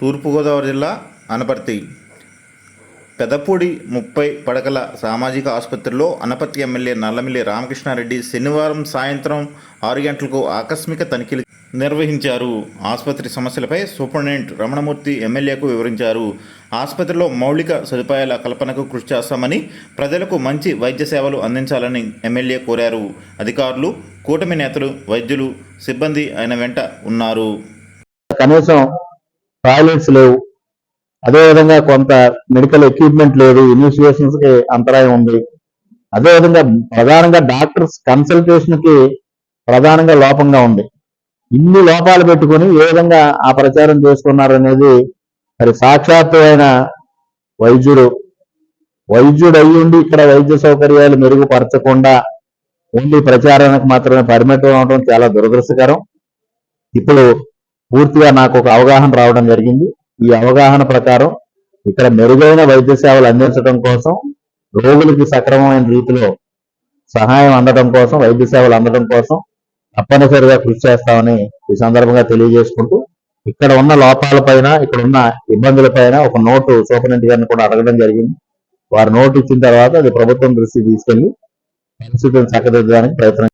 తూర్పుగోదావరి జిల్లా అనపర్తి. పెదపూడి ముప్పై పడకల సామాజిక ఆసుపత్రిలో అనపర్తి ఎమ్మెల్యే నల్లమిల్లి రామకృష్ణారెడ్డి శనివారం సాయంత్రం ఆరు గంటలకు ఆకస్మిక తనిఖీలు నిర్వహించారు. ఆసుపత్రి సమస్యలపై సూపరింటెండెంట్ రమణమూర్తి ఎమ్మెల్యేకు వివరించారు. ఆసుపత్రిలో మౌలిక సదుపాయాల కల్పనకు కృషి చేస్తామని ప్రజలకు మంచి వైద్య సేవలు అందించాలని ఎమ్మెల్యే కోరారు. అధికారులు కూటమి నేతలు వైద్యులు సిబ్బంది ఆయన వెంట ఉన్నారు. కనీసం టాయిలెట్స్ లేవు. అదేవిధంగా కొంత మెడికల్ ఎక్విప్మెంట్ లేదు. ఇన్వెస్టిగేషన్స్కి అంతరాయం ఉంది. అదేవిధంగా ప్రధానంగా డాక్టర్స్ కన్సల్టేషన్కి ప్రధానంగా లోపంగా ఉంది. ఇన్ని లోపాలు పెట్టుకుని ఏ విధంగా ఆ ప్రచారం చేస్తున్నారు అనేది మరి సాక్షాత్తు అయిన వైద్యుడు వైద్యుడు అయ్యుండి ఉండి ఇక్కడ వైద్య సౌకర్యాలు మెరుగుపరచకుండా ఓన్లీ ప్రచారానికి మాత్రమే పరిమితం అవడం చాలా దురదృష్టకరం. ఇప్పుడు పూర్తిగా నాకు ఒక అవగాహన రావడం జరిగింది. ఈ అవగాహన ప్రకారం ఇక్కడ మెరుగైన వైద్య సేవలు అందించడం కోసం రోగులకి సక్రమమైన రీతిలో సహాయం అందడం కోసం వైద్య సేవలు అందడం కోసం తప్పనిసరిగా కృషి చేస్తామని ఈ సందర్భంగా తెలియజేసుకుంటూ ఇక్కడ ఉన్న లోపాల పైన ఇక్కడ ఉన్న ఇబ్బందులపైన ఒక నోటు సూపరింటెండెంట్ గారిని కూడా అడగడం జరిగింది. వారు నోటు ఇచ్చిన తర్వాత అది ప్రభుత్వం దృష్టికి తీసుకెళ్ళి పరిస్థితిని చక్కదిద్దడానికి ప్రయత్నం